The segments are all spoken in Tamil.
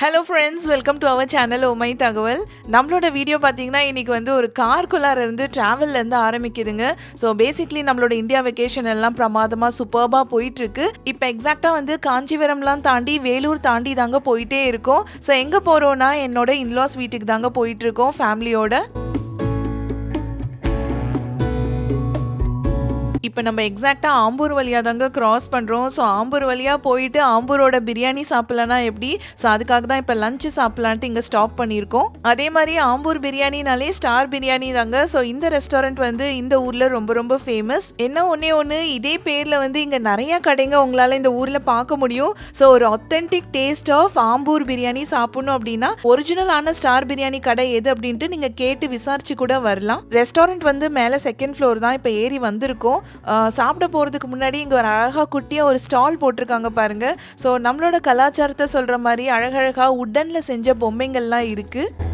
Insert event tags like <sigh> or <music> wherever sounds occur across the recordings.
Hello friends welcome to our channel Umai தகவல் நம்மளோட வீடியோ பார்த்தீங்கன்னா இன்னைக்கு வந்து ஒரு கார்க்குள்ளார இருந்து ட்ராவல்லேருந்து ஆரம்பிக்குதுங்க. ஸோ பேசிக்லி நம்மளோட இந்தியா வெக்கேஷன் எல்லாம் பிரமாதமாக சூப்பர்பாக போயிட்டுருக்கு. இப்போ எக்ஸாக்டாக வந்து காஞ்சிபுரம்லாம் தாண்டி வேலூர் தாண்டி தாங்க போயிட்டே இருக்கோம். ஸோ எங்கே போகிறோன்னா என்னோட இன்லாஸ் வீட்டுக்கு தாங்க போயிட்டுருக்கோம் ஃபேமிலியோட இப்போ நம்ம எக்ஸாக்டாக ஆம்பூர் வழியாக தாங்க க்ராஸ் பண்ணுறோம் ஸோ ஆம்பூர் வழியாக போயிட்டு ஆம்பூரோட பிரியாணி சாப்பிட்லனா எப்படி? ஸோ அதுக்காக தான் இப்போ லஞ்சு சாப்பிட்லான்ட்டு இங்கே ஸ்டாப் பண்ணியிருக்கோம். அதே மாதிரி ஆம்பூர் பிரியாணினாலே ஸ்டார் பிரியாணி தாங்க. ஸோ இந்த ரெஸ்டாரண்ட் வந்து இந்த ஊரில் ரொம்ப ரொம்ப ஃபேமஸ் என்ன ஒன்றே ஒன்று இதே பேரில் வந்து இங்கே நிறைய கடைங்க உங்களால் இந்த ஊரில் பார்க்க முடியும். ஸோ ஒரு authentic taste of Ambur biryani சாப்பிடணும் அப்படின்னா ஒரிஜினலான ஸ்டார் பிரியாணி கடை எது அப்படின்ட்டு நீங்கள் கேட்டு விசாரிச்சு கூட வரலாம். ரெஸ்டாரண்ட் வந்து மேலே செகண்ட் ஃப்ளோர் தான் இப்போ ஏறி வந்திருக்கோம். சாப்பிட போகிறதுக்கு முன்னாடி இங்கே ஒரு அழகாக குட்டியாக ஒரு ஸ்டால் போட்டிருக்காங்க பாருங்க. ஸோ நம்மளோட கலாச்சாரத்தை சொல்கிற மாதிரி அழகழகாக உட்டனில் செஞ்ச பொம்மைங்கள்லாம் இருக்குது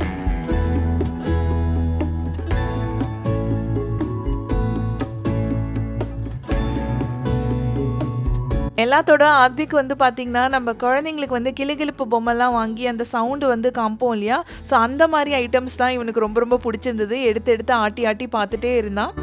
எல்லாத்தோட அதுக்கு வந்து பார்த்திங்கன்னா நம்ம குழந்தைங்களுக்கு வந்து கிளிகிழிப்பு பொம்மைலாம் வாங்கி அந்த சவுண்டு வந்து காம்போம் இல்லையா? ஸோ அந்த மாதிரி ஐட்டம்ஸ் தான் இவனுக்கு ரொம்ப ரொம்ப பிடிச்சிருந்தது. எடுத்து எடுத்து ஆட்டி ஆட்டி பார்த்துட்டே இருந்தான்.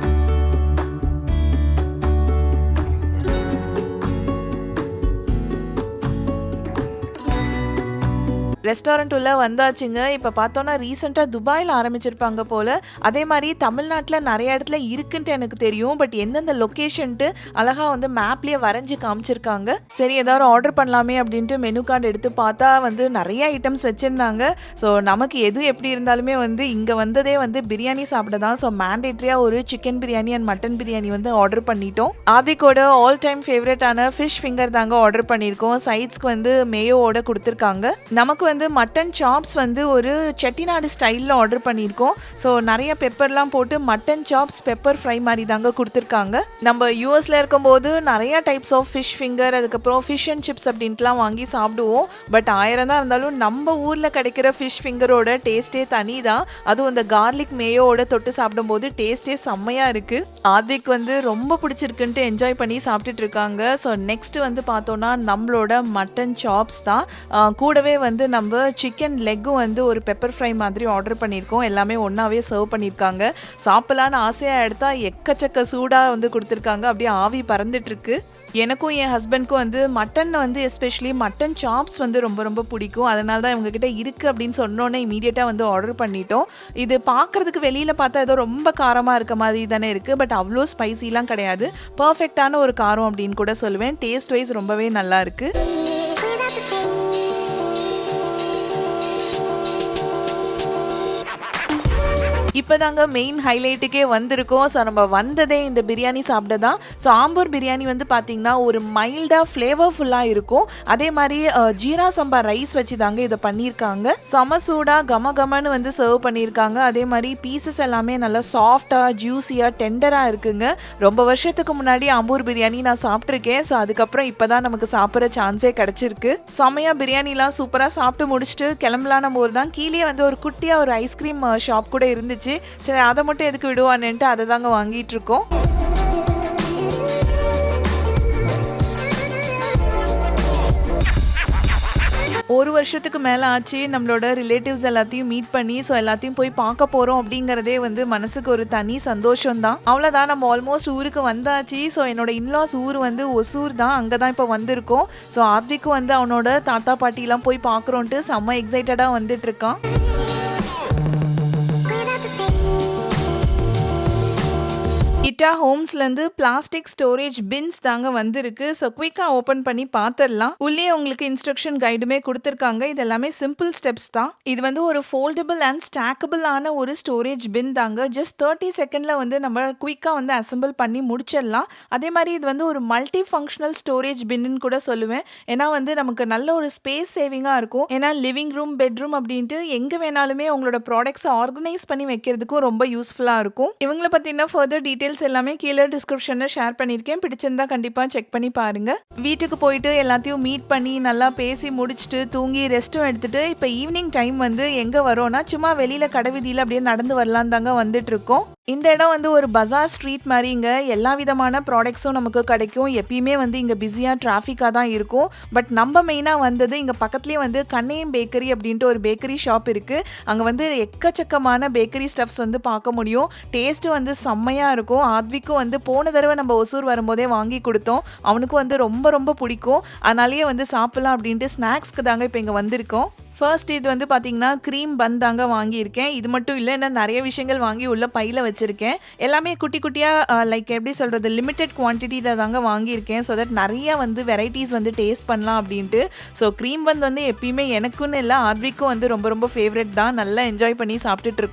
ரெஸ்டாரண்ட் உள்ள வந்தாச்சுங்க. இப்போ பார்த்தோன்னா ரீசெண்டாக துபாயில் ஆரம்பிச்சிருப்பாங்க போல். அதே மாதிரி தமிழ்நாட்டில் நிறைய இடத்துல இருக்குன்ட்டு எனக்கு தெரியும். பட் எந்தெந்த லொக்கேஷன்ட்டு அழகாக வந்து மேப்லேயே வரைஞ்சி காமிச்சிருக்காங்க. சரி ஏதாவது ஆர்டர் பண்ணலாமே அப்படின்ட்டு மெனு கார்டு எடுத்து பார்த்தா வந்து நிறைய ஐட்டம்ஸ் வச்சுருந்தாங்க. ஸோ நமக்கு எது எப்படி இருந்தாலுமே வந்து இங்கே வந்ததே வந்து பிரியாணி சாப்பிட தான் ஸோ மேண்டேட்ரியாக ஒரு chicken biryani and mutton biryani வந்து ஆர்டர் பண்ணிட்டோம். ஆதிக்கோட ஆல் டைம் ஃபேவரட்டான ஃபிஷ் ஃபிங்கர் தாங்க ஆர்டர் பண்ணியிருக்கோம். சைட்ஸ்க்கு வந்து மேயோவோட கொடுத்துருக்காங்க. நமக்கு வந்து மட்டன் சாப்ஸ் வந்து ஒரு செட்டிநாடு ஸ்டைலில் ஆர்டர் பண்ணியிருக்கோம். ஸோ நிறைய பெப்பர்லாம் போட்டு மட்டன் சாப்ஸ் பெப்பர் ஃப்ரை மாதிரி தாங்க கொடுத்துருக்காங்க. நம்ம யூஎஸில் இருக்கும்போது நிறைய டைப்ஸ் ஆஃப் ஃபிஷ் ஃபிங்கர் அதுக்கப்புறம் ஃபிஷ் அண்ட் சிப்ஸ் அப்படின்ட்டுலாம் வாங்கி சாப்பிடுவோம். பட் ஆயிரம் தான் இருந்தாலும் நம்ம ஊரில் கிடைக்கிற ஃபிஷ் ஃபிங்கரோட டேஸ்ட்டே தனி தான். அதுவும் இந்த கார்லிக் மேயோட தொட்டு சாப்பிடும்போது டேஸ்ட்டே செம்மையாக இருக்குது ஆத்விக் வந்து ரொம்ப பிடிச்சிருக்குன்ட்டு என்ஜாய் பண்ணி சாப்பிட்டுட்டு இருக்காங்க ஸோ நெக்ஸ்ட் வந்து பார்த்தோன்னா நம்மளோட மட்டன் சாப்ஸ் தான். கூடவே வந்து நம்ம சிக்கன் லெக்கும் வந்து ஒரு பெப்பர் ஃப்ரை மாதிரி ஆர்டர் பண்ணியிருக்கோம். எல்லாமே ஒன்றாவே சர்வ் பண்ணியிருக்காங்க. சாப்பிட்லான்னு ஆசையாக எடுத்தால் எக்கச்சக்க சூடாக வந்து கொடுத்துருக்காங்க. அப்படியே ஆவி பறந்துட்டுருக்கு. எனக்கும் என் ஹஸ்பண்ட்க்கும் வந்து மட்டன் வந்து எஸ்பெஷலி மட்டன் சாப்ஸ் வந்து ரொம்ப ரொம்ப பிடிக்கும். அதனால தான் இவங்ககிட்ட இருக்குது அப்படின்னு சொன்னோன்னே இமீடியட்டாக வந்து ஆர்டர் பண்ணிட்டோம். இது பார்க்குறதுக்கு வெளியில் பார்த்தா ஏதோ ரொம்ப காரமாக இருக்க மாதிரி தானே இருக்குது பட் அவ்வளோ ஸ்பைசிலாம் கிடையாது. பர்ஃபெக்டான ஒரு காரம் அப்படின்னு கூட சொல்லுவேன். டேஸ்ட் வைஸ் ரொம்பவே நல்லா இருக்குது இப்போ தாங்க மெயின் ஹைலைட்டுக்கே வந்திருக்கோம். ஸோ நம்ம வந்ததே இந்த பிரியாணி சாப்பிட தான் ஸோ ஆம்பூர் பிரியாணி வந்து பார்த்திங்கன்னா ஒரு மைல்டாக ஃப்ளேவர்ஃபுல்லாக இருக்கும். அதே மாதிரி ஜீரா சம்பா ரைஸ் வச்சு தாங்க இதை பண்ணியிருக்காங்க. செம சூடாக கம கமன்னு வந்து சர்வ் பண்ணியிருக்காங்க. அதே மாதிரி பீசஸ் எல்லாமே நல்லா சாஃப்டாக ஜூஸியாக டெண்டராக இருக்குங்க. ரொம்ப வருஷத்துக்கு முன்னாடி ஆம்பூர் பிரியாணி நான் சாப்பிட்ருக்கேன் ஸோ அதுக்கப்புறம் இப்போ தான் நமக்கு சாப்பிட்ற சான்ஸே கிடச்சிருக்கு. செமையாக பிரியாணிலாம் சூப்பராக சாப்பிட்டு முடிச்சுட்டு கிளம்பலான போது தான் கீழே வந்து ஒரு குட்டியாக ஒரு ஐஸ்கிரீம் ஷாப் கூட இருந்துச்சு. சரி அதை மட்டும் எதுக்கு விடுவான்னுட்டு அதை தாங்க வாங்கிட்டு இருக்கோம் ஒரு வருஷத்துக்கு மேலே ஆச்சு. நம்மளோட ரிலேட்டிவ்ஸ் எல்லாத்தையும் மீட் பண்ணி ஸோ எல்லாத்தையும் போய் பார்க்க போகிறோம் அப்படிங்கிறதே வந்து மனசுக்கு ஒரு தனி சந்தோஷம் தான் அவ்வளோதான் நம்ம ஆல்மோஸ்ட் ஊருக்கு வந்தாச்சு. ஸோ என்னோட இன்லாஸ் ஊர் வந்து ஒசூர் தான். அங்கே தான் இப்போ வந்திருக்கோம். ஸோ ஆர்த்திக்கும் வந்து அவனோட தாத்தா பாட்டிலாம் போய் பார்க்குறோன்ட்டு செம்ம எக்ஸைட்டடாக வந்துட்டு இருக்கான் இட்டா ஹோம்ஸ்லேருந்து பிளாஸ்டிக் ஸ்டோரேஜ் பின்ஸ் தாங்க வந்திருக்கு. ஸோ குயிக்காக ஓப்பன் பண்ணி பார்த்துடலாம் உள்ளே உங்களுக்கு இன்ஸ்ட்ரக்ஷன் கைடுமே கொடுத்துருக்காங்க. இது எல்லாமே சிம்பிள் ஸ்டெப்ஸ் தான். இது வந்து ஒரு ஃபோல்டபுள் அண்ட் ஸ்டாக்கபிள் ஆன ஒரு ஸ்டோரேஜ் பின் தாங்க. ஜஸ்ட் தேர்ட்டி செகண்டில் வந்து நம்ம குயிக்காக வந்து அசெம்பிள் பண்ணி முடிச்சிடலாம். அதே மாதிரி இது வந்து ஒரு மல்டி ஃபங்க்ஷனல் ஸ்டோரேஜ் பின்னு கூட சொல்லுவேன். ஏன்னா வந்து நமக்கு நல்ல ஒரு ஸ்பேஸ் சேவிங்காக இருக்கும். ஏன்னா லிவிங் ரூம் பெட்ரூம் அப்படின்ட்டு எங்கே வேணாலுமே உங்களோட ப்ராடக்ட்ஸை ஆர்கனைஸ் பண்ணி வைக்கிறதுக்கும் ரொம்ப யூஸ்ஃபுல்லாக இருக்கும். இவங்களை பற்றின ஃபர்தர் டீட்டெயில்ஸ் எல்லாமே கீழே டிஸ்கிரிப்ஷனில் ஷேர் பண்ணியிருக்கேன். பிடிச்சிருந்தா கண்டிப்பாக செக் பண்ணி பாருங்கள் வீட்டுக்கு போயிட்டு எல்லாத்தையும் மீட் பண்ணி நல்லா பேசி முடிச்சுட்டு தூங்கி ரெஸ்ட்டும் எடுத்துகிட்டு இப்போ ஈவினிங் டைம் வந்து எங்கே வரோம்னா சும்மா வெளியில் கடைவீதியில் அப்படியே நடந்து வரலான் தாங்க வந்துட்டுருக்கோம் இந்த இடம் வந்து ஒரு பஜார் ஸ்ட்ரீட் மாதிரி இங்கே எல்லா விதமான ப்ராடக்ட்ஸும் நமக்கு கிடைக்கும். எப்பயுமே வந்து இங்கே பிஸியாக டிராஃபிக்காக தான் இருக்கும். பட் நம்ம மெயினாக வந்தது இங்கே பக்கத்துலேயே வந்து கண்ணையம் பேக்கரி அப்படின்ட்டு ஒரு பேக்கரி ஷாப் இருக்குது அங்கே வந்து எக்கச்சக்கமான பேக்கரி ஸ்டப்ஸ் வந்து பார்க்க முடியும். டேஸ்ட்டு வந்து செம்மையாக இருக்கும். சாத்விக்கும் வந்து போன தடவை நம்ம ஒசூர் வரும்போதே வாங்கி கொடுத்தோம். அவனுக்கும் வந்து ரொம்ப ரொம்ப பிடிக்கும். அதனாலேயே வந்து சாப்பிட்லாம் அப்படின்ட்டு ஸ்நாக்ஸ்க்கு தாங்க இப்போ இங்கே வந்திருக்கோம். ஃபர்ஸ்ட் இது வந்து பார்த்தீங்கன்னா க்ரீம் பன் தாங்க வாங்கியிருக்கேன். இது மட்டும் இல்லை நான் நிறைய விஷயங்கள் வாங்கி உள்ள பையில் வச்சுருக்கேன். எல்லாமே குட்டி குட்டியாக லைக் எப்படி சொல்கிறது லிமிட்டெட் குவான்டிட்டியில் தாங்க வாங்கியிருக்கேன். ஸோ தட் நிறைய வந்து வெரைட்டிஸ் வந்து டேஸ்ட் பண்ணலாம் அப்படின்ட்டு. ஸோ க்ரீம் பன் வந்து எப்பயுமே எனக்குன்னு இல்லை ஆர்விக்கும் வந்து ரொம்ப ரொம்ப ஃபேவரட் தான். நல்லா என்ஜாய் பண்ணி சாப்பிட்டுட்டு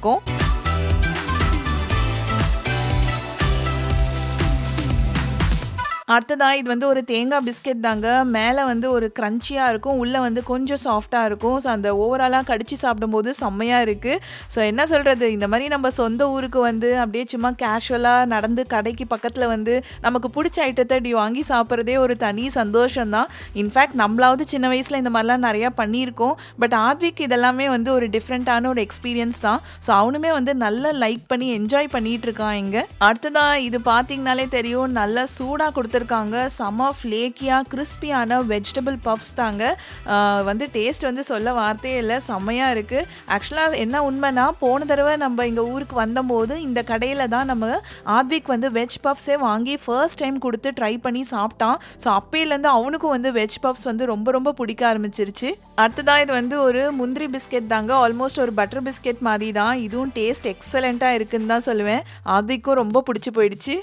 அடுத்ததாக இது வந்து ஒரு தேங்காய் பிஸ்கெட் தாங்க. மேலே வந்து ஒரு க்ரன்ச்சியாக இருக்கும். உள்ளே வந்து கொஞ்சம் சாஃப்டாக இருக்கும். ஸோ அந்த ஓவராலாக கடிச்சு சாப்பிடும்போது செம்மையாக இருக்குது ஸோ என்ன சொல்கிறது இந்த மாதிரி நம்ம சொந்த ஊருக்கு வந்து அப்படியே சும்மா கேஷுவலாக நடந்து கடைக்கு பக்கத்தில் வந்து நமக்கு பிடிச்ச ஐட்டத்தை இப்படி வாங்கி சாப்பிட்றதே ஒரு தனி சந்தோஷம்தான். இன்ஃபேக்ட் நம்மளாவது சின்ன வயசில் இந்த மாதிரிலாம் நிறையா பண்ணியிருக்கோம். பட் ஆத்விக் இதெல்லாமே வந்து ஒரு டிஃப்ரெண்ட்டான ஒரு எக்ஸ்பீரியன்ஸ் தான். ஸோ அவனுமே வந்து நல்லா லைக் பண்ணி என்ஜாய் பண்ணிகிட்ருக்கான் இங்கே. அடுத்ததாக இது பார்த்தீங்கனாலே தெரியும். நல்லா சூடாக கொடுத்து கொடுத்துருக்காங்க செம ஃப்ளேக்கியாக கிறிஸ்பியான வெஜிடபிள் பஃப்ஸ் தாங்க. வந்து டேஸ்ட் வந்து சொல்ல வார்த்தையே இல்லை. செம்மையாக இருக்குது ஆக்சுவலாக என்ன உண்மைனா போன தடவை நம்ம இங்கே ஊருக்கு வந்தபோது இந்த கடையில் தான் நம்ம ஆத்விக் வந்து வெஜ் பஃப்ஸே வாங்கி ஃபர்ஸ்ட் டைம் கொடுத்து ட்ரை பண்ணி சாப்பிட்டான். ஸோ அப்பையிலேருந்து அவனுக்கும் வந்து வெஜ் பஃப்ஸ் வந்து ரொம்ப ரொம்ப பிடிக்க ஆரம்பிச்சிருச்சு. அடுத்ததாக இது வந்து ஒரு முந்திரி பிஸ்கெட் தாங்க. ஆல்மோஸ்ட் ஒரு பட்டர் பிஸ்கெட் மாதிரி தான். இதுவும் டேஸ்ட் எக்ஸலண்ட்டாக இருக்குன்னு தான் சொல்லுவேன். ஆத்விக்கும் ரொம்ப பிடிச்சி போயிடுச்சு.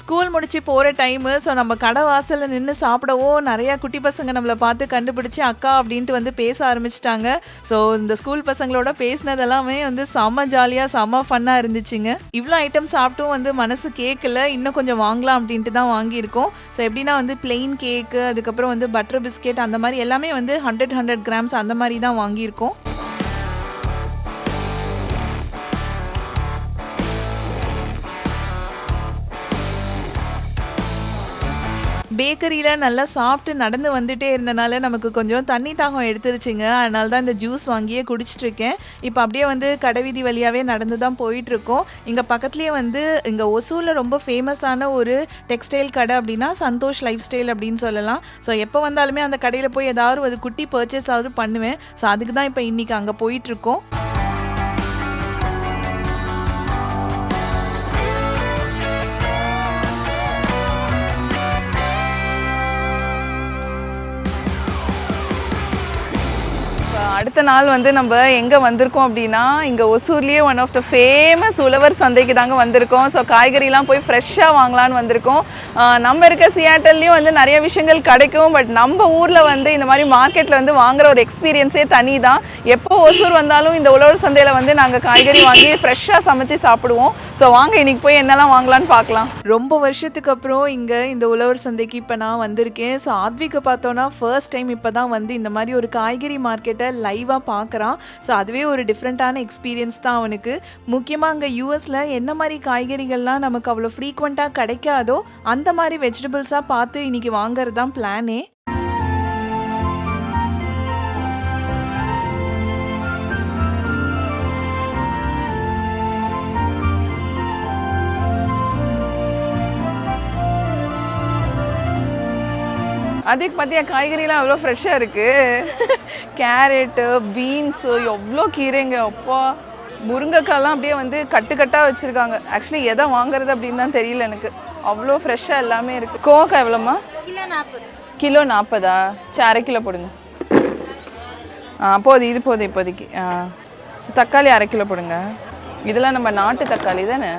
ஸ்கூல் முடிச்சு போகிற டைமு ஸோ நம்ம கடை வாசலில் நின்று சாப்பிடவோ நிறையா குட்டி பசங்க நம்மளை பார்த்து கண்டுபிடிச்சி அக்கா அப்படின்ட்டு வந்து பேச ஆரம்பிச்சிட்டாங்க. ஸோ இந்த ஸ்கூல் பசங்களோட பேசினதெல்லாமே வந்து செம்ம ஜாலியாக செம்ம ஃபன்னாக இருந்துச்சுங்க. இவ்வளோ ஐட்டம் சாப்பிட்டும் வந்து மனசு கேட்கல இன்னும் கொஞ்சம் வாங்கலாம் அப்படின்ட்டு தான் வாங்கியிருக்கோம். ஸோ எப்படின்னா வந்து பிளெயின் கேக்கு அதுக்கப்புறம் வந்து பட்டர் பிஸ்கெட் அந்த மாதிரி எல்லாமே வந்து ஹண்ட்ரட் ஹண்ட்ரட் கிராம்ஸ் அந்த மாதிரி தான் வாங்கியிருக்கோம். பேக்கரியில் நல்லா சாப்பிட்டு நடந்து வந்துட்டே இருந்தனால நமக்கு கொஞ்சம் தண்ணி தாகம் எடுத்துருச்சுங்க. அதனால தான் இந்த ஜூஸ் வாங்கியே குடிச்சிட்ருக்கேன். இப்போ அப்படியே வந்து கடைவீதி வழியாகவே நடந்து தான் போயிட்டுருக்கோம் இங்கே பக்கத்துலேயே வந்து இங்கே ஒசூரில் ரொம்ப ஃபேமஸான ஒரு டெக்ஸ்டைல் கடை அப்படின்னா சந்தோஷ் லைஃப் ஸ்டைல் அப்படின்னு சொல்லலாம். ஸோ எப்போ வந்தாலுமே அந்த கடையில் போய் ஏதாவது ஒரு குட்டி பர்ச்சேஸ் ஆகுது பண்ணுவேன். ஸோ அதுக்கு தான் இப்போ இன்றைக்கி அங்கே போயிட்டுருக்கோம் அடுத்த நாள் வந்து நம்ம எங்கே வந்திருக்கோம் அப்படின்னா இங்கே ஒசூர்லேயே ஒன் ஆஃப் த ஃபேமஸ் உழவர் சந்தைக்கு தாங்க வந்திருக்கோம். ஸோ காய்கறிலாம் போய் ஃப்ரெஷ்ஷாக வாங்கலான்னு வந்திருக்கோம். நம்ம இருக்க சியாட்டல்லையும் வந்து நிறைய விஷயங்கள் கிடைக்கும். பட் நம்ம ஊரில் வந்து இந்த மாதிரி மார்க்கெட்டில் வந்து வாங்குற ஒரு எக்ஸ்பீரியன்ஸே தனி தான் எப்போ ஒசூர் வந்தாலும் இந்த உழவர் சந்தையில் வந்து நாங்கள் காய்கறி வாங்கி ஃப்ரெஷ்ஷாக சமைச்சு சாப்பிடுவோம். ஸோ வாங்க இன்னைக்கு போய் என்னெல்லாம் வாங்கலான்னு பார்க்கலாம். ரொம்ப வருஷத்துக்கு அப்புறம் இங்கே இந்த உழவர் சந்தைக்கு இப்போ நான் வந்திருக்கேன். ஸோ ஆத்விக்கு பார்த்தோன்னா ஃபர்ஸ்ட் டைம் இப்போ தான் வந்து இந்த மாதிரி ஒரு காய்கறி மார்க்கெட்டை தெளிவாக பார்க்குறான் ஸோ அதுவே ஒரு டிஃப்ரெண்ட்டான எக்ஸ்பீரியன்ஸ் தான் அவனுக்கு. முக்கியமாக அங்கே யூஎஸில் என்ன மாதிரி காய்கறிகள்லாம் நமக்கு அவ்வளோ ஃப்ரீக்வெண்ட்டாக கிடைக்காதோ அந்த மாதிரி வெஜிடபிள்ஸாக பார்த்து இன்னைக்கு வாங்குறது தான் பிளானே அதுக்கு பார்த்தியா காய்கறிலாம் எவ்வளோ ஃப்ரெஷ்ஷாக இருக்குது கேரட்டு பீன்ஸு எவ்வளோ கீரைங்க. அப்பா முருங்கைக்காய்லாம் அப்படியே வந்து கட்டு கட்டாக வச்சுருக்காங்க. ஆக்சுவலி எதை வாங்குறது அப்படின்னு தான் தெரியல எனக்கு. அவ்வளோ ஃப்ரெஷ்ஷாக எல்லாமே இருக்குது கோவக்காய் எவ்வளோம்மா? கிலோ நாற்பது. கிலோ நாற்பதா? சரி அரை கிலோ போடுங்க. ஆ போதும் இது போதும் இப்போதைக்கு. ஆ தக்காளி அரை கிலோ போடுங்க. இதெல்லாம் நம்ம நாட்டு தக்காளி தானே?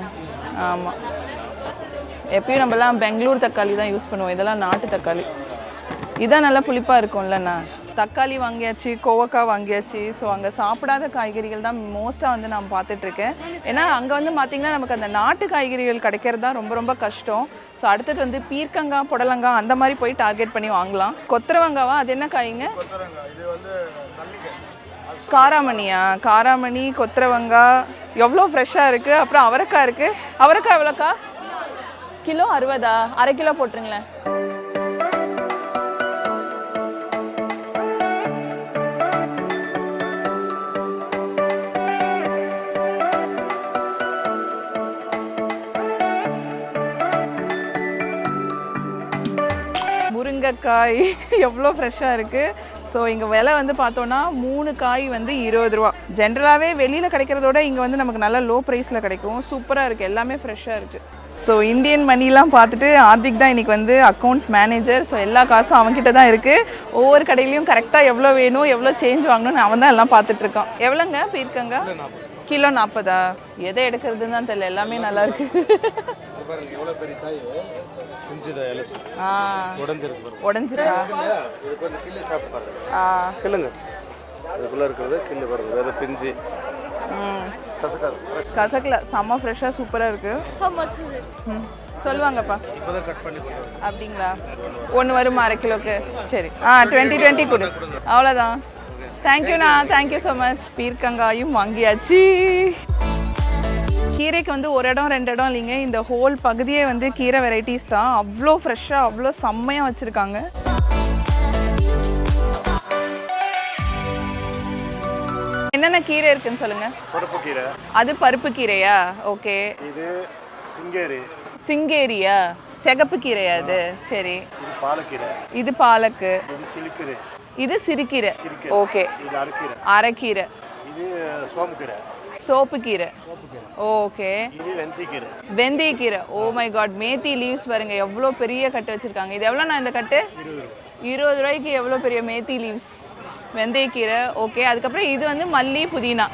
ஆமாம் எப்பயும் நம்மலாம் பெங்களூர் தக்காளி தான் யூஸ் பண்ணுவோம். இதெல்லாம் நாட்டு தக்காளி. இதான் நல்லா புளிப்பாக இருக்கும்லண்ணா தக்காளி வாங்கியாச்சு கோவக்காய் வாங்கியாச்சு. ஸோ அங்கே சாப்பிடாத காய்கறிகள் தான் மோஸ்ட்டாக வந்து நான் பார்த்துட்ருக்கேன். ஏன்னா அங்கே வந்து பார்த்திங்கன்னா நமக்கு அந்த நாட்டு காய்கறிகள் கிடைக்கிறது தான் ரொம்ப ரொம்ப கஷ்டம். ஸோ அடுத்தது வந்து பீர்க்கங்காய் புடலங்காய் அந்த மாதிரி போய் டார்கெட் பண்ணி வாங்கலாம். கொத்தரவங்காவா? அது என்ன காய்ங்க? காராமணியா? காராமணி கொத்தரவங்காய். எவ்வளோ ஃப்ரெஷ்ஷாக இருக்குது அப்புறம் அவரைக்காய் இருக்குது அவரைக்காய் எவ்வளோக்கா? கிலோ அறுபதா? அரை கிலோ போட்டுருங்களேன். முருங்கைக்காய் <laughs> எவ்வளோ ஃப்ரெஷ்ஷாக இருக்குது ஸோ இங்கே விலை வந்து பார்த்தோன்னா மூணு காய் வந்து இருபது ரூபா. ஜென்ரலாகவே வெளியில் கிடைக்கிறதோட இங்கே வந்து நமக்கு நல்ல லோ ப்ரைஸில் கிடைக்கும். சூப்பராக இருக்குது எல்லாமே ஃப்ரெஷ்ஷாக இருக்குது ஸோ இந்தியன் மணிலாம் பார்த்துட்டு ஆர்த்திக் தான் இன்றைக்கி வந்து அக்கௌண்ட் மேனேஜர் ஸோ எல்லா காசும் அவன்கிட்ட தான் இருக்குது ஒவ்வொரு கடையிலையும் கரெக்டாக எவ்வளோ வேணும் எவ்வளோ சேஞ்ச் வாங்கணும்னு அவன் தான் எல்லாம் பார்த்துட்டு இருக்கான். எவ்வளோங்க? பீர்க்கங்க? கிலோ நாற்பதா? எதை எடுக்கிறதுன்னு தான் தெரியல. எல்லாமே நல்லா இருக்கு. <laughs> பாருங்க எவ்வளோ பெரிய காய் குஞ்சுத இலசு ஆ. உடஞ்சிருக்கு பாருங்க. உடஞ்சிருக்கா? இது கொஞ்சம் கிள்ளி சாப்பிட்டு பாருங்க. ஆ. கிள்ளுங்க. இதுக்குள்ளே இருக்கிறது கிள்ளு பாருங்க விதை பிஞ்சு. கசக்கல செம்ம ஃப்ரெஷ்ஷாக சூப்பராக இருக்கு. ம். சொல்லுவாங்கப்பா. அப்படிங்களா? ஒன்று வருமா. அரை கிலோக்கு? சரி. ஆ டுவெண்ட்டி டுவெண்ட்டி கொடு. அவ்வளோதான் தேங்க்யூண்ணா தேங்க்யூ ஸோ மச் பீர்க்கங்காயும் வாங்கியாச்சு. கீரைக்கு வந்து ஒரு இடம் ரெண்டு இடம் இல்லைங்க. இந்த ஹோல் பகுதியே வந்து கீரை வெரைட்டிஸ் தான். அவ்வளோ ஃப்ரெஷ்ஷாக அவ்வளோ செம்மையாக வச்சுருக்காங்க. என்னென்ன கீரை இருக்குன்னு சொல்லுங்கள் பருப்பு கீரை. அது பருப்பு கீரையா? ஓகே இது சிங்கேரி. சிங்கேரியா? சிகப்பு கீரையா அது சரி. இது பாலக்கீரை. இது பாலக்கு. இது சிலுக்கீரை இது சிறுகீரை சிறுகீரை. ஓகே இது அரைக்கீரை. அரைக்கீரை. இது சோம்புக்கீரை சோப்பு கீரை. ஓகே. இது வெந்தயக்கீரை oh my god methi leaves பாருங்க எவ்வளோ பெரிய கட்டு வச்சிருக்காங்க. இது எவ்வளோண்ணா இந்த கட்டு? இருபது ரூபாய்க்கு எவ்வளோ பெரிய மேத்தி லீவ்ஸ் வெந்தயக்கீரை ஓகே அதுக்கப்புறம் இது வந்து மல்லி புதினா.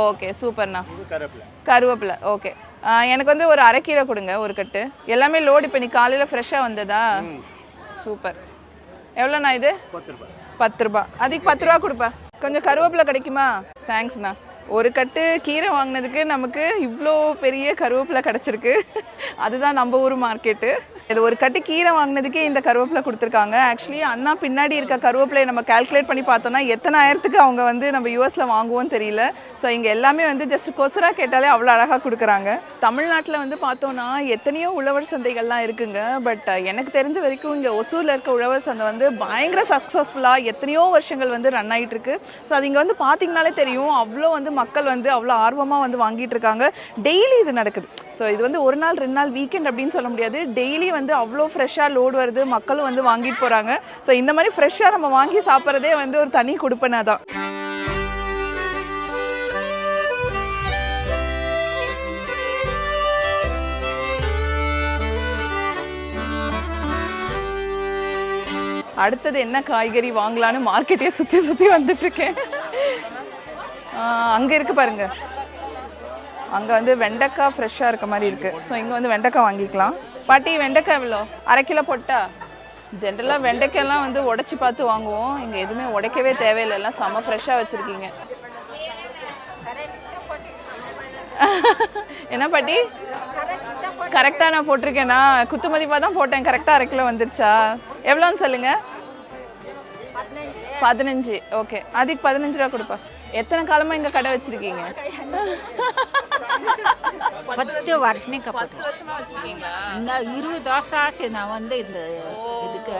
ஓகே சூப்பர்ண்ணா. கருவேப்பிலை. ஓகே. எனக்கு வந்து ஒரு அரைக்கீரை கொடுங்க ஒரு கட்டு. எல்லாமே லோடு இப்போ நீ காலையில் ஃப்ரெஷ்ஷாக வந்ததா? சூப்பர். எவ்வளோண்ணா இது? பத்து ரூபா அதுக்கு பத்து ரூபா கொடுப்பா. கொஞ்சம் கருவேப்பிலை கிடைக்குமா? தேங்க்ஸ்ண்ணா ஒரு கட்டு கீரை வாங்கினதுக்கு நமக்கு இவ்வளோ பெரிய கருவேப்பிலை கிடச்சிருக்கு. அதுதான் நம்ம ஊர் மார்க்கெட்டு இது ஒரு கட்டு கீரை வாங்கினதுக்கே இந்த கருவேப்பிலை கொடுத்துருக்காங்க. ஆக்சுவலி அண்ணா பின்னாடி இருக்க கருவேப்பிலையை நம்ம கால்குலேட் பண்ணி பார்த்தோம்னா எத்தனை ஆயிரத்துக்கு அவங்க வந்து நம்ம யூஎஸில் வாங்குவோம்னு தெரியல. ஸோ இங்கே எல்லாமே வந்து ஜஸ்ட் கொசராக கேட்டாலே அவ்வளோ அழகாக கொடுக்குறாங்க. தமிழ்நாட்டில் வந்து பார்த்தோன்னா எத்தனையோ உழவர் சந்தைகள்லாம் இருக்குங்க. பட் எனக்கு தெரிஞ்ச வரைக்கும் இங்கே ஒசூரில் இருக்க உழவர் சந்தை வந்து பயங்கர சக்ஸஸ்ஃபுல்லாக எத்தனையோ வருஷங்கள் வந்து ரன் ஆகிட்டு இருக்கு. ஸோ அது இங்கே வந்து பார்த்தீங்கனாலே தெரியும். அவ்வளோ வந்து மக்கள் வந்து அவ்வளோ ஆர்வமாக வந்து வாங்கிட்டு இருக்காங்க. டெய்லி இது நடக்குது. ஸோ இது வந்து ஒரு நாள் ரெண்டு நாள் வீக்கெண்ட் அப்படின்னு சொல்ல முடியாது. டெய்லி வந்து அவ்வளோ ஃப்ரெஷ்ஷாக லோடு வருது. மக்களும் வந்து வாங்கிட்டு போகிறாங்க ஸோ இந்த மாதிரி ஃப்ரெஷ்ஷாக நம்ம வாங்கி சாப்பிட்றதே வந்து ஒரு தனி கொடுப்பனை தான். அடுத்தது என்ன காய்கறி வாங்கலான்னு மார்க்கெட்டே சுற்றி சுற்றி வந்துட்டுருக்கேன் அங்கே இருக்கு பாருங்க. அங்கே வந்து வெண்டைக்காய் ஃப்ரெஷ்ஷாக இருக்க மாதிரி இருக்குது ஸோ இங்கே வந்து வெண்டைக்காய் வாங்கிக்கலாம். பாட்டி வெண்டைக்காய் எவ்வளோ? அரை கிலோ போட்டா? ஜென்ரலாக வெண்டைக்காய்லாம் வந்து உடச்சி பார்த்து வாங்குவோம். இங்கே எதுவுமே உடைக்கவே தேவையில்லை. எல்லாம் செம்ம ஃப்ரெஷ்ஷாக வச்சுருக்கீங்க. <laughs> என்ன பாட்டி? கரெக்டாக நான் போட்டிருக்கேனா. குத்து மதிப்பாக தான் போட்டேன். கரெக்டாக அரை கிலோ வந்துருச்சா? எவ்வளோன்னு சொல்லுங்க. பதினஞ்சு. ஓகே அதுக்கு பதினஞ்சு ரூபா கொடுப்பா. எத்தனை காலமாக இங்கே கடை வச்சிருக்கீங்க? பத்து வருஷம் பத்து வருஷமா வச்சிருக்கீங்களா? இந்த இருபது வருஷம் ஆச்சு நான் வந்து இந்த இதுக்கு.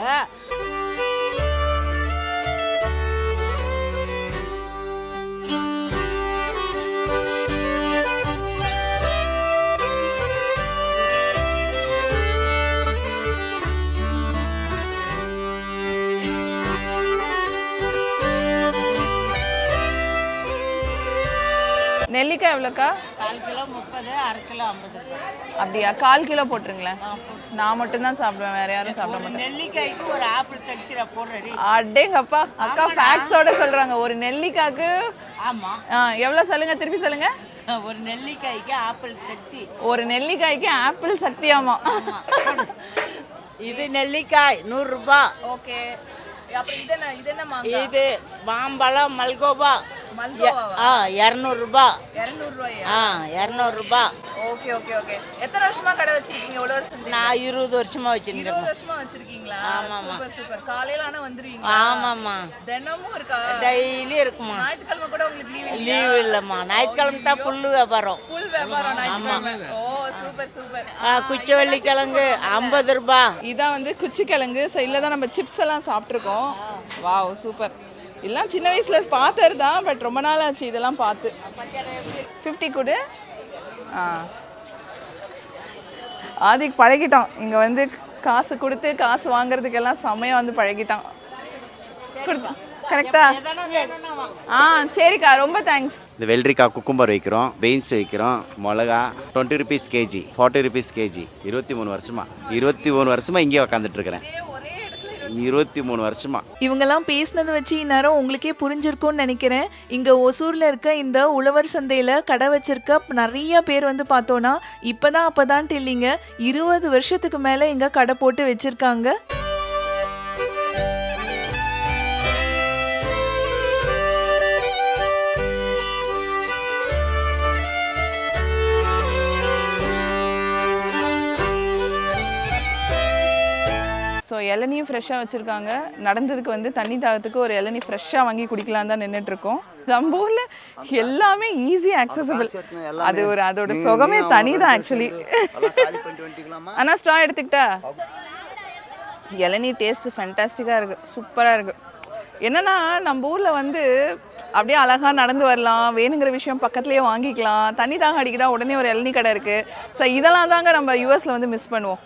நெல்லிக்காய் எவ்வளோக்கா? கால் கிலோ முப்பது அரை கிலோ ஐம்பது. அப்படியா? கால் கிலோ போட்டுருங்களேன். நான் மட்டும்தான் சாப்பிடுவேன் வேற யாரும் சாப்பிட மாட்டேன். நெல்லிக்காய்க்கு ஒரு ஆப்பிள் தைக்கிற போடுறடி. அடேங்கப்பா அக்கா ஃபேக்ஸோட சொல்றாங்க. ஒரு நெல்லிக்காய்க்கு ஆமா. ஆ, எவ்வளவு சொல்லுங்க? திருப்பி சொல்லுங்க. ஒரு நெல்லிக்காய்க்கு ஆப்பிள் தட்டி ஒரு நெல்லிக்காய்க்கு ஆப்பிள் சக்தியாமா இது நெல்லிக்காய் நூறுரூபா ஓகே. அப்புறம் இது என்ன இது என்ன மாங்காய் இது மாம்பழம் மல்கோவா. ஆ இரநூறுபா. இரநூறுவாயா? ஆ இரநூறுபா. Okay okay okay. எத்தனை வருஷமா கடை வச்சிருக்கீங்க உழவர் சந்தை நான் இருபது வருஷமா இருபது வச்சிருக்கேன் வருஷமா வச்சிருக்கீங்களா? ஆமாம்மா. Super super. காலையில ஆனா வந்துருவீங்க ஆமாம்மா. தினமும் இருக்கா? டெய்லி இருக்குமா ஞாயிற்றுக்கிழமை கூட உங்களுக்கு லீவ் லீவு இல்லைம்மா. ஞாயிற்றுக்கிழமை தான் புல்லு வியாபாரம். ஃபுல் வியாபாரம் ஞாயிற்றுக்கிழமை. ஓ சூப்பர் சூப்பர். குச்சவள்ளி கிழங்கு ஐம்பது ரூபா. இதான் வந்து குச்சிக்கிழங்கு. ஸோ இதில் தான் நம்ம சிப்ஸ் எல்லாம் சாப்பிட்ருக்கோம் வாவ் சூப்பர். எல்லாம் சின்ன வயசுல பார்த்தது தான் பட் ரொம்ப நாள் ஆச்சு இதெல்லாம் பார்த்து. ஃபிஃப்டி கொடு. ஆ. ஆதிக்கு பழகிட்டான். இங்கே வந்து காசு கொடுத்து காசு வாங்குறதுக்கெல்லாம் செம்மையாக வந்து பழகிட்டான். கொடுத்தான் கரெக்டா? ஆ சரிக்கா ரொம்ப தேங்க்ஸ் இந்த வெள்ளரிக்காய் குக்கும்பர் வைக்கிறோம் பீன்ஸ் வைக்கிறோம் மிளகா twenty rupees KG forty rupees KG இருபத்தி மூணு வருஷமா இருபத்தி மூணு வருஷமா இங்கே உக்காந்துட்டு இருக்கிறேன் இருபத்தி மூணு வருஷமா. இவங்கெல்லாம் பேசினதை வச்சு இந்நேரம் உங்களுக்கே புரிஞ்சிருக்கும்னு நினைக்கிறேன். இங்கே ஒசூரில் இருக்க இந்த உழவர் சந்தையில் கடை வச்சிருக்க நிறைய பேர் வந்து பார்த்தோன்னா இப்போதான் அப்போதான்ட்டு இல்லைங்க இருபது வருஷத்துக்கு மேலே இங்கே கடை போட்டு வச்சுருக்காங்க. இளநியும் ஃப்ரெஷ்ஷாக வச்சுருக்காங்க. நடந்ததுக்கு வந்து தண்ணி தாகத்துக்கு ஒரு இளநீ ஃப்ரெஷ்ஷாக வாங்கி குடிக்கலாம் தான் நின்றுட்டு இருக்கோம் நம்ம ஊரில் எல்லாமே ஈஸி ஆக்சசபிள் அது ஒரு அதோட சுகமே தனி தான் ஆக்சுவலி ஆனால் ஸ்ட்ரா எடுத்துக்கிட்டா? இளநீ டேஸ்ட் ஃபேண்டாஸ்டிக்காக இருக்குது சூப்பராக இருக்குது என்னன்னா நம்ம ஊரில் வந்து அப்படியே அழகாக நடந்து வரலாம் வேணுங்கிற விஷயம் பக்கத்துலேயே வாங்கிக்கலாம் தண்ணி தாங்க அடிக்குதா உடனே ஒரு இளநீ கடை இருக்குது ஸோ இதெல்லாம் தாங்க நம்ம யூஎஸில் வந்து மிஸ் பண்ணுவோம்.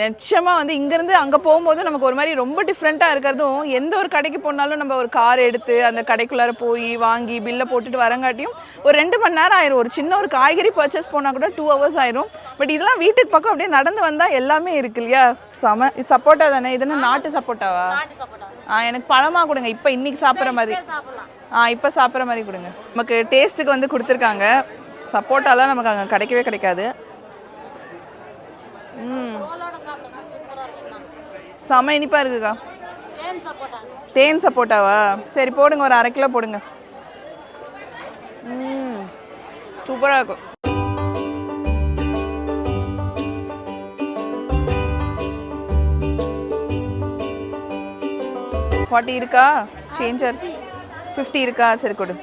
நிச்சயமாக வந்து இங்கேருந்து அங்கே போகும்போது நமக்கு ஒரு மாதிரி ரொம்ப டிஃப்ரெண்ட்டாக இருக்கிறதும் எந்த ஒரு கடைக்கு போனாலும் நம்ம ஒரு கார் எடுத்து அந்த கடைக்குள்ளார போய் வாங்கி பில்லை போட்டுட்டு வரங்காட்டியும் ஒரு ரெண்டு மணி நேரம் ஆயிரும். ஒரு சின்ன ஒரு காய்கறி பர்ச்சேஸ் போனால் கூட டூ ஹவர்ஸ் ஆயிரும். பட் இதெல்லாம் வீட்டுக்கு பக்கம் அப்படியே நடந்து வந்தால் எல்லாமே இருக்கு இல்லையா? செம இது சப்போட்டா தானே? இது நாட்டு சப்போட்டாவா ஆ எனக்கு பழமா கொடுங்க. இப்போ இன்னைக்கு சாப்பிட்ற மாதிரி. ஆ இப்போ சாப்பிட்ற மாதிரி கொடுங்க. நமக்கு டேஸ்ட்டுக்கு வந்து கொடுத்துருக்காங்க. சப்போட்டாலாம் நமக்கு அங்கே கிடைக்கவே கிடைக்காது. ம். செம இனிப்பாக இருக்குக்கா. தேன் சப்போட்டாவா? சரி போடுங்க. ஒரு அரை கிலோ போடுங்க. ம். சூப்பராக இருக்கும். ஃபார்ட்டி இருக்கா? சேஞ்சர் ஃபிஃப்டி இருக்கா? சரி கொடு.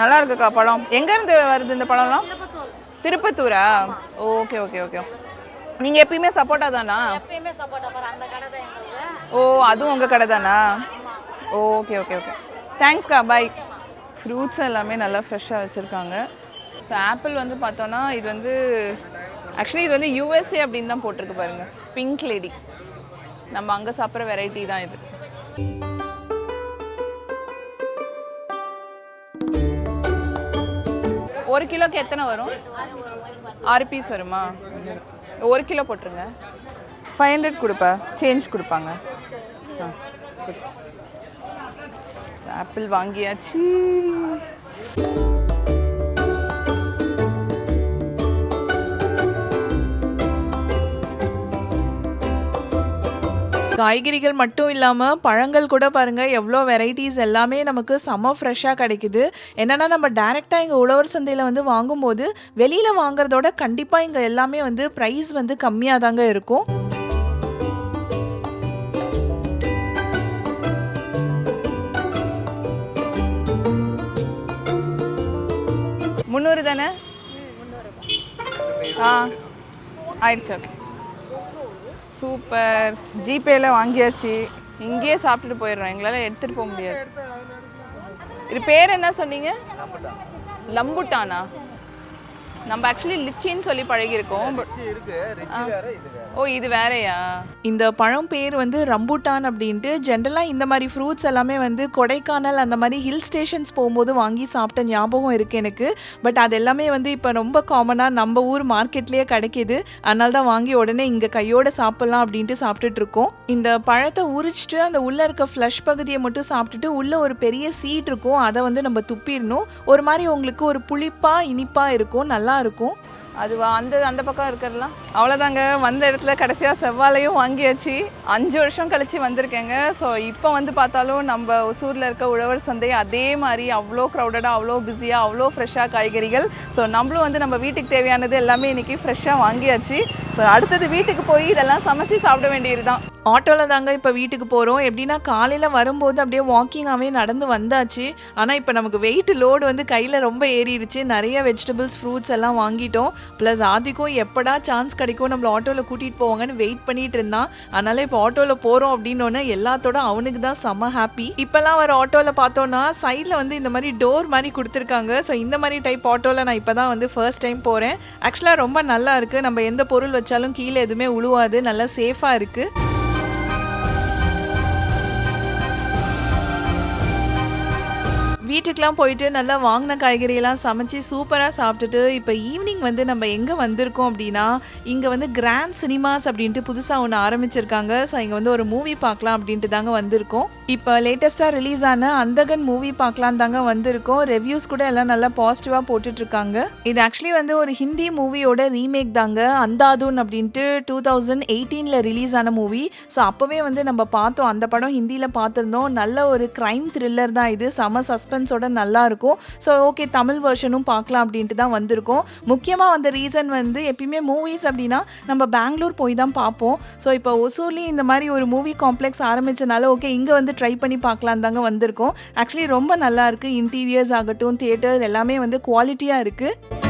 நல்லா இருக்குக்கா பழம். எங்கேருந்து வருது இந்த பழம்லாம்? திருப்பத்தூரா? ஓகே ஓகே ஓகே நீங்கள் எப்பயுமே சப்போட்டா தானா? ஓ அதுவும் உங்கள் கடை தானா? ஓகே ஓகே ஓகே தேங்க்ஸ்க்கா பாய் ஃப்ரூட்ஸ் எல்லாமே நல்லா ஃப்ரெஷ்ஷாக வச்சுருக்காங்க. ஸோ ஆப்பிள் வந்து பார்த்தோன்னா இது வந்து ஆக்சுவலி இது வந்து யூஎஸ்ஏ அப்படின்னு தான் போட்டிருக்கு பாருங்க. பிங்க் லேடி நம்ம அங்கே சாப்பிட்ற வெரைட்டி தான் இது. ஒரு கிலோக்கு எத்தனை வரும்? ஆறு பீஸ் வருமா? ஒரு கிலோ போட்டுருங்க. ஃபைவ் ஹண்ட்ரட் கொடுப்பா? சேஞ்ச் கொடுப்பாங்க. ஆப்பிள் வாங்கியாச்சு. காய்கறிகள் மட்டும் இல்லாமல் பழங்கள் கூட பாருங்கள் எவ்வளோ வெரைட்டிஸ் எல்லாமே நமக்கு செம்ம ஃப்ரெஷ்ஷாக கிடைக்குது. என்னென்னா நம்ம டேரெக்டாக இங்கே உழவர் சந்தையில் வந்து வாங்கும்போது வெளியில் வாங்குறதோட கண்டிப்பாக இங்கே எல்லாமே வந்து ப்ரைஸ் வந்து கம்மியாக தாங்க இருக்கும். முந்நூறு தானே? ஆ ஆயிடுச்சு ஓகே சூப்பர். ஜிபேல வாங்கியாச்சு. இங்கேயே சாப்பிட்டுட்டு போயிடுறோம். எங்களால் எடுத்துகிட்டு போக முடியாது. இது பேர் என்ன சொன்னீங்க? லம்புட்டானா? நம்ம ஆக்சுவலி லிச்சின்னு சொல்லி பழகியிருக்கோம். ஓ இது வேறயா? இந்த பழம் பேர் வந்து ரம்பூட்டான் அப்படின்ட்டு ஜென்ரலாக இந்த மாதிரி ஃப்ரூட்ஸ் எல்லாமே வந்து கொடைக்கானல் அந்த மாதிரி ஹில் ஸ்டேஷன்ஸ் போகும்போது வாங்கி சாப்பிட்ட ஞாபகம் இருக்குது எனக்கு. பட் அது எல்லாமே வந்து இப்போ ரொம்ப காமனாக நம்ம ஊர் மார்க்கெட்லேயே கிடைக்கிது. அதனால தான் வாங்கி உடனே இங்கே கையோட சாப்பிட்லாம் அப்படின்ட்டு சாப்பிட்டுட்டு இருக்கோம். இந்த பழத்தை உரிச்சிட்டு அந்த உள்ளே இருக்க ஃப்ளஷ் பகுதியை மட்டும் சாப்பிட்டுட்டு உள்ளே ஒரு பெரிய சீட் இருக்கும். அதை வந்து நம்ம துப்பிடணும். ஒரு மாதிரி உங்களுக்கு ஒரு புளிப்பாக இனிப்பாக இருக்கும். நல்லா இருக்கும். அதுவா அந்த அந்த பக்கம் இருக்கிறதுலாம்? அவ்வளோதாங்க வந்த இடத்துல கடைசியாக செவ்வாழையும் வாங்கியாச்சு. அஞ்சு வருஷம் கழிச்சு வந்திருக்கேங்க. ஸோ இப்போ வந்து பார்த்தாலும் நம்ம ஒசூரில் இருக்க உழவர் சந்தை அதே மாதிரி அவ்வளோ க்ரௌடடாக அவ்வளோ பிஸியாக அவ்வளோ ஃப்ரெஷ்ஷாக காய்கறிகள். ஸோ நம்மளும் வந்து நம்ம வீட்டுக்கு தேவையானது எல்லாமே இன்றைக்கி ஃப்ரெஷ்ஷாக வாங்கியாச்சு. ஸோ அடுத்தது வீட்டுக்கு போய் இதெல்லாம் சமைச்சு சாப்பிட வேண்டியது தான் ஆட்டோவில் தாங்க இப்போ வீட்டுக்கு போகிறோம் எப்படின்னா காலையில் வரும்போது அப்படியே வாக்கிங்காகவே நடந்து வந்தாச்சு. ஆனால் இப்போ நமக்கு வெயிட் லோடு வந்து கையில் ரொம்ப ஏறிடுச்சு. நிறைய வெஜிடபிள்ஸ் ஃப்ரூட்ஸ் எல்லாம் வாங்கிட்டோம். ப்ளஸ் ஆதிக்கும் எப்படா சான்ஸ் கிடைக்கும் நம்மளை ஆட்டோவில் கூட்டிகிட்டு போவாங்கன்னு வெயிட் பண்ணிட்டு இருந்தான். அதனால் இப்போ ஆட்டோவில் போகிறோம் அப்படின்னோடனே எல்லாத்தோட அவனுக்கு தான் செம்ம ஹாப்பி இப்போல்லாம் வர ஆட்டோவில் பார்த்தோன்னா சைடில் வந்து இந்த மாதிரி டோர் மாதிரி கொடுத்துருக்காங்க. ஸோ இந்த மாதிரி டைப் ஆட்டோவில் நான் இப்போ தான் வந்து ஃபர்ஸ்ட் டைம் போகிறேன் ஆக்சுவலாக ரொம்ப நல்லா இருக்குது நம்ம எந்த பொருள் வச்சாலும் கீழே எதுவுமே உழுவாது. நல்லா சேஃபாக இருக்குது வீட்டுக்கெலாம் போயிட்டு நல்லா வாங்கின காய்கறியெல்லாம் சமைச்சு சூப்பராக சாப்பிட்டுட்டு இப்போ ஈவினிங் வந்து நம்ம எங்கே வந்திருக்கோம் அப்படின்னா இங்கே வந்து கிராண்ட் சினிமாஸ் அப்படின்ட்டு புதுசாக ஒன்று ஆரம்பிச்சிருக்காங்க. ஸோ இங்கே வந்து ஒரு மூவி பார்க்கலாம் அப்படின்ட்டு தாங்க வந்திருக்கோம். இப்போ லேட்டஸ்ட்டாக ரிலீஸ் ஆன அந்தகன் மூவி பார்க்கலாம் தாங்க வந்திருக்கோம். ரிவ்யூஸ் கூட எல்லாம் நல்லா பாசிட்டிவாக போட்டுட்ருக்காங்க. இது ஆக்சுவலி வந்து ஒரு ஹிந்தி மூவியோட ரீமேக் தாங்க. அந்தாதுன் அப்படின்ட்டு டூ தௌசண்ட் எயிட்டீனில் ரிலீஸ் ஆன மூவி ஸோ அப்போவே வந்து நம்ம பார்த்தோம். அந்த படம் ஹிந்தியில் பார்த்துருந்தோம். நல்ல ஒரு க்ரைம் த்ரில்லர் தான் இது. செம சஸ்பென்ஸோட நல்லா இருக்கும் ஸோ ஓகே தமிழ் வெர்ஷனும் பார்க்கலாம் அப்படின்ட்டு தான் வந்திருக்கோம். முக்கியமாக வந்த ரீசன் வந்து எப்பயுமே மூவிஸ் அப்படின்னா நம்ம பெங்களூர் போய் தான் பார்ப்போம். ஸோ இப்போ ஒசூர்லேயும் இந்த மாதிரி ஒரு மூவி காம்ப்ளெக்ஸ் ஆரம்பித்தனால ஓகே இங்கே வந்து ட்ரை பண்ணி பார்க்கலாம் தாங்க வந்திருக்கோம். ஆக்சுவலி ரொம்ப நல்லாயிருக்கு இன்டீரியர்ஸ் ஆகட்டும் தியேட்டர் எல்லாமே வந்து குவாலிட்டியாக இருக்குது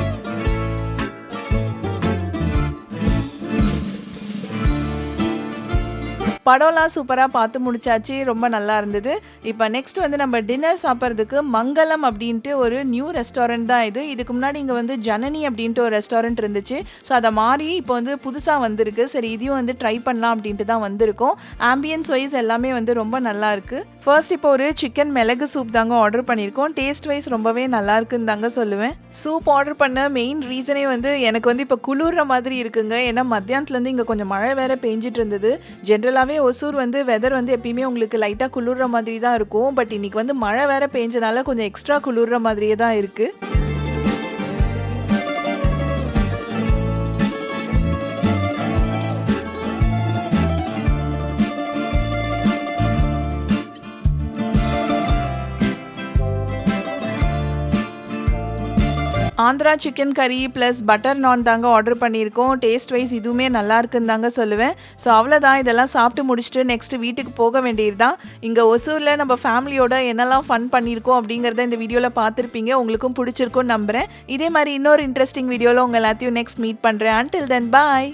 படம்லாம் சூப்பராக பார்த்து முடிச்சாச்சு ரொம்ப நல்லா இருந்தது. இப்போ நெக்ஸ்ட் வந்து நம்ம டின்னர் சாப்பிட்றதுக்கு மங்களம் அப்படின்ட்டு ஒரு நியூ ரெஸ்டாரண்ட் தான் இது. இதுக்கு முன்னாடி இங்கே வந்து ஜனனி அப்படின்ட்டு ஒரு ரெஸ்டாரண்ட் இருந்துச்சு. ஸோ அதை மாறி இப்போ வந்து புதுசாக வந்திருக்கு. சரி இதையும் வந்து ட்ரை பண்ணலாம் அப்படின்ட்டு தான் வந்திருக்கோம். ஆம்பியன்ஸ் வைஸ் எல்லாமே வந்து ரொம்ப நல்லா இருக்குது ஃபர்ஸ்ட் இப்போ ஒரு சிக்கன் மிளகு சூப் தாங்க ஆர்டர் பண்ணியிருக்கோம். டேஸ்ட் வைஸ் ரொம்பவே நல்லா இருக்குன்னு தாங்க சொல்லுவேன். சூப் ஆர்டர் பண்ண மெயின் ரீசனே வந்து எனக்கு வந்து இப்போ குளிர்ற மாதிரி இருக்குங்க. ஏன்னா மத்தியானத்துலேருந்து இங்கே கொஞ்சம் மழை வேற பெஞ்சிட்டு இருந்தது. ஜென்ரலாகவே ஒசூர் வந்து வெதர் வந்து எப்பயுமே உங்களுக்கு லைட்டாக குளிர்ற மாதிரி தான் இருக்கும். பட் இன்னைக்கு வந்து மழை வேற பெஞ்சனால கொஞ்சம் எக்ஸ்ட்ரா குளிர்ற மாதிரியே தான் இருக்குது ஆந்திரா சிக்கன் கறி ப்ளஸ் பட்டர் நான் தாங்க ஆர்டர் பண்ணியிருக்கோம். டேஸ்ட் வைஸ் இதுவுமே நல்லா இருக்குன்னு தாங்க சொல்லுவேன். ஸோ அவ்வளோதான் இதெல்லாம் சாப்பிட்டு முடிச்சுட்டு நெக்ஸ்ட் வீட்டுக்கு போக வேண்டியது தான் இங்கே ஒசூரில் நம்ம ஃபேமிலியோட என்னெல்லாம் ஃபன் பண்ணியிருக்கோம் அப்படிங்கிறத இந்த வீடியோவில் பார்த்துருப்பீங்க. உங்களுக்கும் பிடிச்சிருக்கும்னு நம்புகிறேன் இதே மாதிரி இன்னொரு இன்ட்ரெஸ்டிங் வீடியோவில் உங்கள் எல்லாத்தையும் நெக்ஸ்ட் மீட் பண்ணுறேன் அன்டில் தென் பாய்